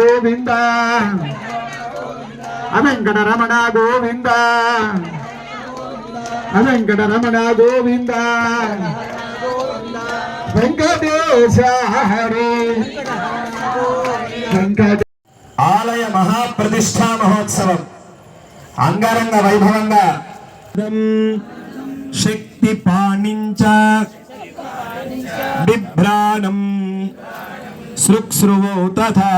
గోవింద. వెంకటరమణ గోవింద. వెంకటరమణ గోవింద. వెంకటేశ హరి. వెంకట ఆలయ మహాప్రతిష్ఠా మహోత్సవం. అంగరంగ వైభవంగా. శక్తి పాణించ బిభ్రాణం సృక్స్రువో తథా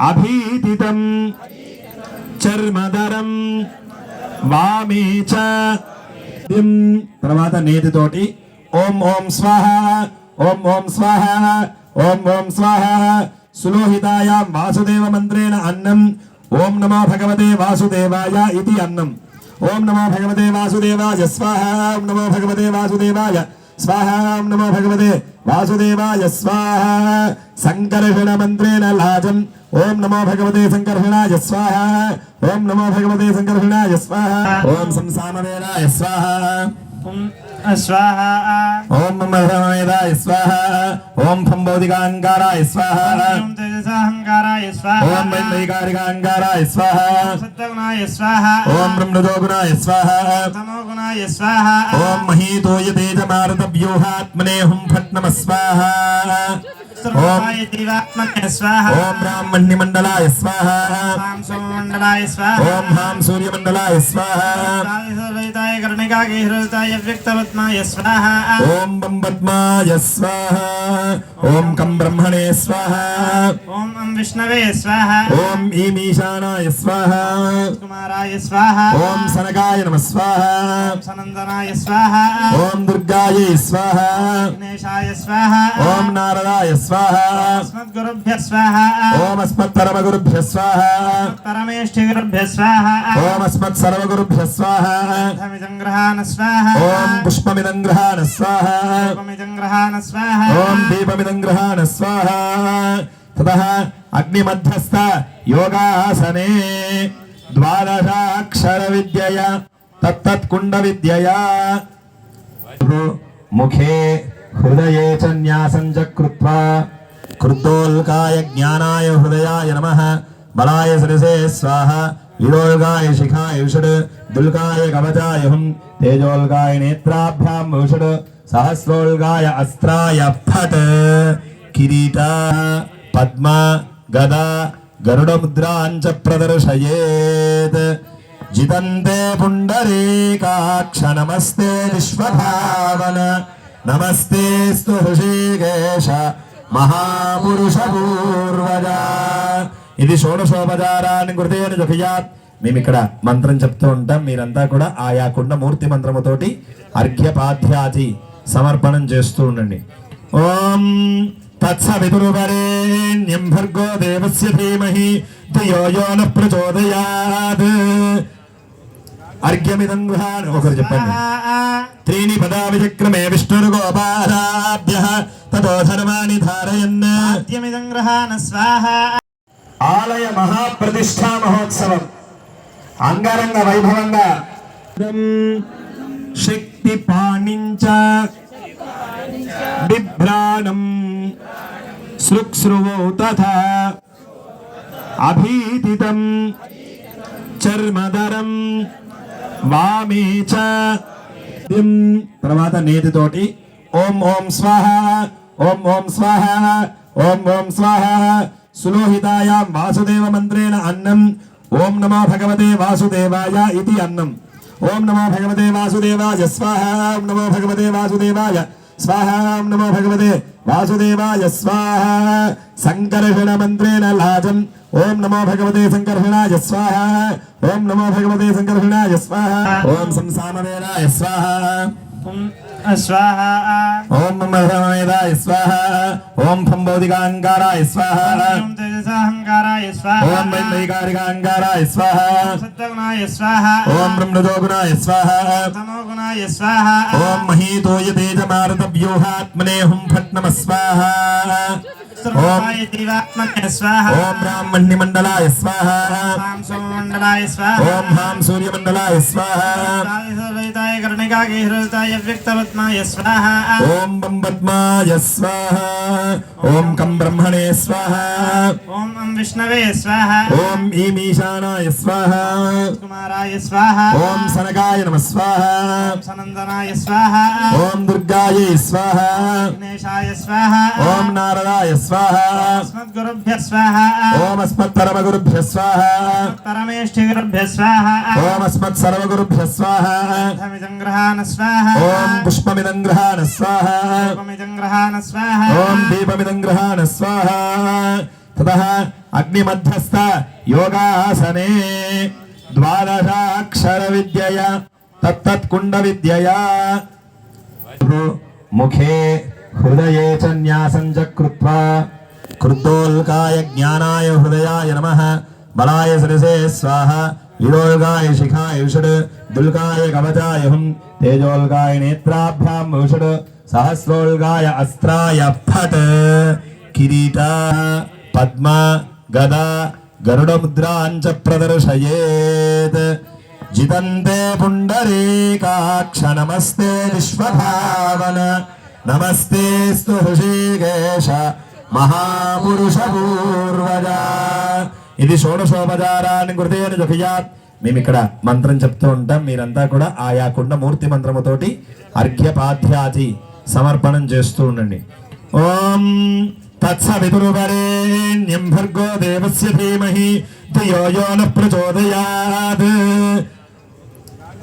అభీతితం చర్మదరం వామే చ తర్వాత నేతితోటి ఓం ఓం స్వాహ ఓం ఓం స్వాహ ఓం ఓం స్వాహ। సులోహితాయాం వాసుదేవ మంత్రేణ అన్నం ఓం నమో భగవతే వాసుదేవాయ ఇది అన్నం। ఓం నమో భగవతే వాసుదేవాయ స్వాహ ఓం నమో భగవతే వాసుదేవాయ స్వాహాం నమో భగవతే వాసుదేవాయ స్వాహ. సంకర్షణ మంత్రేణ లాజం. ఓం నమో భగవతే సంకర్షణాయ స్వాహ. ఓం నమో భగవతే సంకర్షణాయ స్వాహ. ఓం సంసామవేదాయ స్వాహ. स्वाहा ओम ममहमेदाय स्वाहा ओम फंबोधिकांकाराय स्वाहा ओम तेजसाहंकाराय स्वाहा ओम वैदिकारिकांकाराय स्वाहा सत्तगुणाय स्वाहा ओम ब्रह्मदोगुणाय स्वाहा तमोगुणाय स्वाहा ओम महीतोयते च मारुतव्यूहात्मने हुं फट् नमः स्वाहा ओम ब्राह्मण्यमण्डलाय स्वाहा ओम हाँ स्वाहाय कर्णिकागे स्वाहा ओम बं ब्रह्मणे स्वाहा ओम विष्णवे स्वाहा ओम ईम स्वाहा कुमाराय स्वाहा ओम सनकाय नमः स्वाहा सनन्दनाय स्वाहा ओम दुर्गायै स्वाहा गणेशाय स्वाहा ओम नारदाय स्वाहा స్వాహ అస్మద్గురుభ్య స్వాహ। ఓం అస్మత్పరమగురుభ్య స్వాహ। పరమేష్ఠిగురుభ్య స్వాహ। ఓం అస్మత్ సర్వగురుభ్య స్వాహ। గ్రహాణ స్వాహ। ఓం పుష్పమిదం గృహాణ స్వాహ। రూపమిదం గ్రహాణ స్వాహ। ఓం దీపమిదం గృహాణ స్వాహ। తతః అగ్నిమధ్యస్థ యోగాసనే ద్వాదశాక్షర విద్యయ తత్తత్కుండ విద్యయా ముఖే హృదయే చ న్యాసం చ కృత్వా క్రుద్ధోల్కాయ జ్ఞానాయ హృదయాయ నమ బలాయ సరసే స్వాహ విడోల్గాయ శిఖాయ విషడ్ దుల్కాయ కవచాయ హుం తేజోల్గాయ నేత్రాభ్యాం విషడ్ సహస్రోల్గాయ అస్త్రాయ ఫట్ కిరీట పద్మ గద గరుడముద్రాంచ ప్రదర్శయేత్ జితంతే పుండరీకాక్ష నమస్తే విశ్వభావన నమస్తే స్తు హృషికేశ మహాపురుష పూర్వజ ఇది షోడశోపచారాన్ని కృతేన జఫియాత్ మేము ఇక్కడ మంత్రం చెప్తూ ఉంటాం మీరంతా కూడా ఆయా కుండ మూర్తి మంత్రముతోటి అర్ఘ్యపాధ్యాతి సమర్పణం చేస్తూ ఉండండి ఓం తత్సవితురువరేణ్యం భర్గో దేవస్య ధీమహి ధియో యో న ప్రచోదయాత్ అర్ఘ్యమిదం గృహాణి ఒకరు చెప్పండి త్రీణి పదా విచక్రమే విష్ణుర్గోపారాభ్య తతో ధర్మాని ధారయన్ ఆద్యమిదం గ్రహాణ స్వాహ ఆలయ మహాప్రతిష్ఠా మహోత్సవం అంగరంగ వైభవంగా శక్తి పాణించ బిభ్రాణం సృక్స్రువో తథా అభీతితం చర్మదరం వామీచ. తర్వాత నేతితోటి ఓం ఓం స్వాహ ఓం ఓం స్వాహ ఓం ఓం స్వాహ. సులోహితాయాం వాసుదేవ మంత్రేణ అన్నం. ఓం నమో భగవతే వాసుదేవాయ ఇది అన్నం. ఓం నమో భగవతే వాసుదేవాయ స్వాహ ఓం నమో భగవతే వాసుదేవాయ స్వాహ ఓం నమో భగవతే వాసుదేవాయ స్వాహ. సంకర్షణ మంత్రేణ లాజం. ఓం నమో భగవతే సంకర్షణాయ స్వాహ. ఓం నమో భగవతే సంకర్షణాయ స్వాహ. ఓం సంసామవేదాయ స్వాహ. स्वाहा ओम ब्रह्मणेदाय स्वाहा। ओम फंबोधिकांकाराय स्वाहा। ओम तेजसाहंकाराय स्वाहा। ओम वैदिकारिकांकाराय स्वाहा। सत्तगुणाय स्वाहा। ओम ब्रह्मदोगुणाय स्वाहा। तमोगुणाय स्वाहा। ओम महीतोयते च मारतव्योहात्मने हुं फट् नमः स्वाहा। ओम ब्राह्मण्य मंडलाय स्वाहा। ओम हाँ सूर्य मंडलाय स्वाहा స్వాహ ఓం హాం సూర్యమండలాయ స్వాహ హృదయాయ కర్ణికాకి హృదయాయ వ్యక్తవత్మాయ స్వాహ ఓం బం పద్మాయ స్వాహ ఓం కం బ్రహ్మణే స్వాహ ఓం అం విష్ణవే స్వాహ ఓం ఈమీశానాయ స్వాహ కుమారాయ స్వాహ ఓం సనకాయ నమ స్వాహ సనందనాయ స్వాహ ఓం దుర్గాయై స్వాహ గణేశాయ స్వాహ ఓం నారదాయ స్వాహ అస్మద్గురుభ్య స్వాహ ఓం అస్మత్పరమగురుభ్య స్వాహ పరమేష్ఠిగురుభ్య స్వాహ. ఓం సర్వగురుభ్య స్వాహ. ధమిదం గ్రహాణ స్వాహ. ఓం పుష్పమిదం గృహాణ స్వాహ. తతః అగ్నిమధ్యస్థ యోగాసనే ద్వాదశాక్షర విద్యయ తత్తత్ కుండ విద్యయ ముఖే హృదయే చ న్యాసం చ కృత్వా. కృతోల్కాయ జ్ఞానాయ హృదయాయ నమః. బలాయ సరసే స్వాహ. విడోల్గాయ శిఖాయ విషడ్ దుల్కాయ కవచాయ హుం తేజోల్గాయ నేత్రాభ్యాం విషడ్ సహస్రోల్గాయ అస్త్రాయ ఫట్ కిరీట పద్మ గద గరుడముద్రాంచ ప్రదర్శయేత్ జితంతే పుండరీకాక్ష నమస్తే విశ్వభావన నమస్తే స్తు హృషికేశ మహాపురుష పూర్వజ ఇది షోడశోపచారాన్ని కృతేన జుఖయాత్ మేము ఇక్కడ మంత్రం చెప్తూ ఉంటాం. మీరంతా కూడా ఆయా కుండ మూర్తి మంత్రముతోటి అర్ఘ్యపాధ్యాతి సమర్పణం చేస్తూ ఉండండి. ఓం తత్సవితురువరేణ్యం భర్గో దేవస్య ధీమహి ధియో న ప్రచోదయాత్.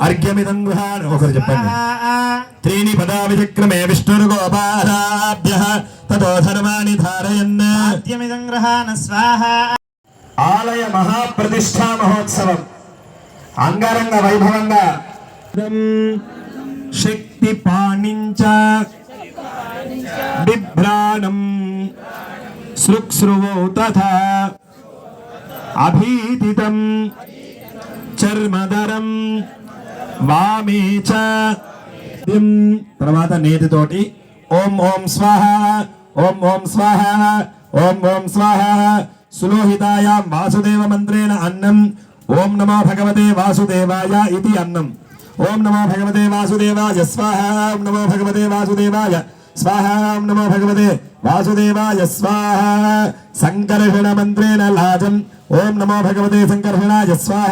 అర్ఘ్యమిదం గృహాన్ ఒకరు చెప్పండి. త్రీని పదా విచక్రమే విష్ణుర్గోపారాభ్య తతో ధర్మాని ధారయన్. అర్ఘ్యమిదం గ్రహాణ స్వాహ. ఆలయ మహాప్రతిష్ఠా మహోత్సవం. అంగరంగ వైభవంగా. శక్తి పాణించ. బిభ్రాణం సృక్స్రువో తథా. అభీతితం. చర్మదరం. వామే చ. తర్వాత నేతితోటి. ఓం ఓం స్వాహ. ఓం ఓం స్వాహ. ఓం ఓం స్వాహ. సులోహితాయాం వాసుదేవ మంత్రేణ అన్నం. ఓం నమో భగవతే వాసుదేవాయ ఇది అన్నం. ఓం నమో భగవతే వాసుదేవాయ స్వాహ ఓం నమో భగవతే వాసుదేవాయ స్వాహ ఓం నమో భగవతే వాసుదేవాయ స్వాహ సంకర్షణ మంత్రేణ లాజం. ఓం నమో భగవతే సంకర్షణాయ స్వాహ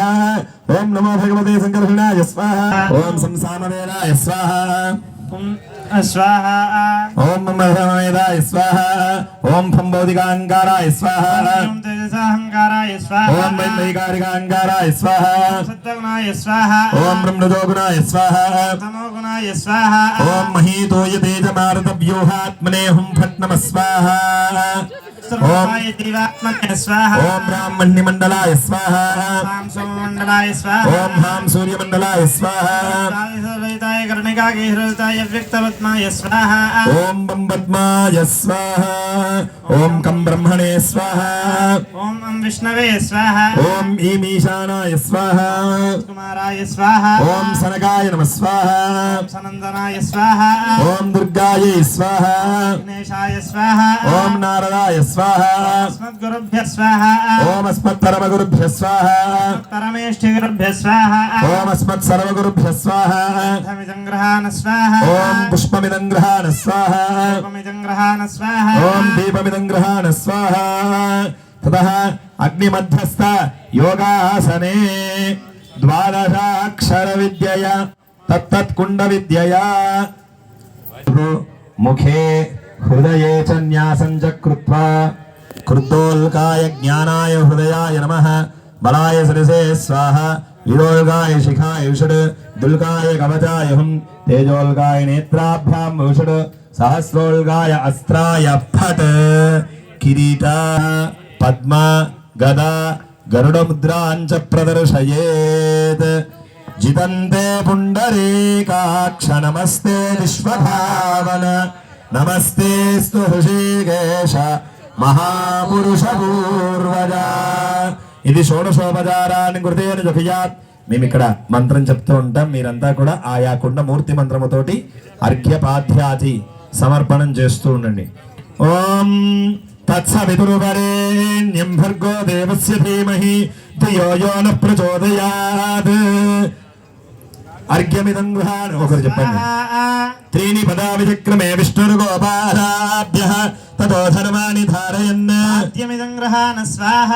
ఓం నమో భగవతే సంకర్షణాయ స్వాహ ఓం సంసామవేదాయ స్వాహ ఓం స్వాహ ఓం మమేదాయ స్వాహ ఓం భంబోధికాంగారాయ స్వాహ ఓం తేజసాహంకారాయ స్వాహ ఓం వైకారికాంగారాయ స్వాహ సత్వగుణాయ స్వాహ ఓం బ్రహ్మజోగుణాయ స్వాహ తమోగుణాయ స్వాహ ఓం మహీతోయ తేజమారుత వ్యూహాత్మనే హుం ఫట్ నమ స్వాహ ఓం సర్వాయ జీవాత్మనే స్వాహ ఓం బ్రాహ్మణ్యమండలాయ స్వాహ సాం సోమండలాయ స్వాహ ఓం హాం సూర్యమండలాయ స్వాహ హృదయాయ కర్ణికాకి హృదయాయ వ్యక్తవత్మాయ స్వాహ ఓం బం పద్మాయ స్వాహ ఓం కం బ్రహ్మణే స్వాహ ఓం అం విష్ణవే స్వాహ ఓం ఈమీశానాయ స్వాహ కుమారాయ స్వాహ ఓం సనకాయ నమ స్వాహ సనందనాయ స్వాహ ఓం దుర్గాయై స్వాహ గణేశాయ స్వాహ అస్మద్గురుభ్య స్వాహ ఓం అస్మత్పరమగురుభ్య స్వాహ పరమేష్ఠిగురుభ్య స్వాహ ఓం అస్మత్ సర్వగురుభ్య స్వాహ గ్రహాణ స్వాహ ఓం పుష్పమిదం గృహాణ స్వాహ రూపమిదం గ్రహాణ స్వాహ ఓం దీపమిదం గృహాణ స్వాహ తతః అగ్నిమధ్యస్థ యోగాసనే ద్వాదశాక్షర విద్యయ తత్తత్ కుండ విద్యయ ముఖే హృదయే చ న్యాసం చ కృత్వా. కృతోల్కాయ జ్ఞానాయ హృదయాయ నమ. బలాయ సరసే స్వాహ. విడోల్గాయ శిఖాయ విషడ్. దుల్కాయ కవచాయ హుం. తేజోల్గాయ నేత్రాభ్యాం విషడ్. సహస్రోల్గాయ అస్త్రాయ ఫట్. కిరీట పద్మ గద గరుడముద్రాంచ ప్రదర్శయేత్. జితంతే పుండరీకాక్ష నమస్తే విశ్వభావన. నమస్తే స్తు హృషికేశ మహాపురుష పూర్వజ ఇది షోడశోపచారాన్ని కృతేన జుహయాత్ మేము ఇక్కడ మంత్రం చెప్తూ ఉంటాం. మీరంతా కూడా ఆయా కుండ మూర్తి మంత్రముతోటి అర్ఘ్యపాధ్యాతి సమర్పణం చేస్తూ ఉండండి. ఓం తత్సవితురువరేణ్యం భర్గో దేవస్య ధీమహి ధియో యో న ప్రచోదయాత్. అర్ఘ్యమిదంగుహాన్ ఒకరు చెప్పండి. త్రీని పదా విచక్రమే విష్ణుర్గోపాదాభ్య తతో ధర్మాని ధారయన్ అర్ఘ్యమిదంగ్రహాన స్వాహ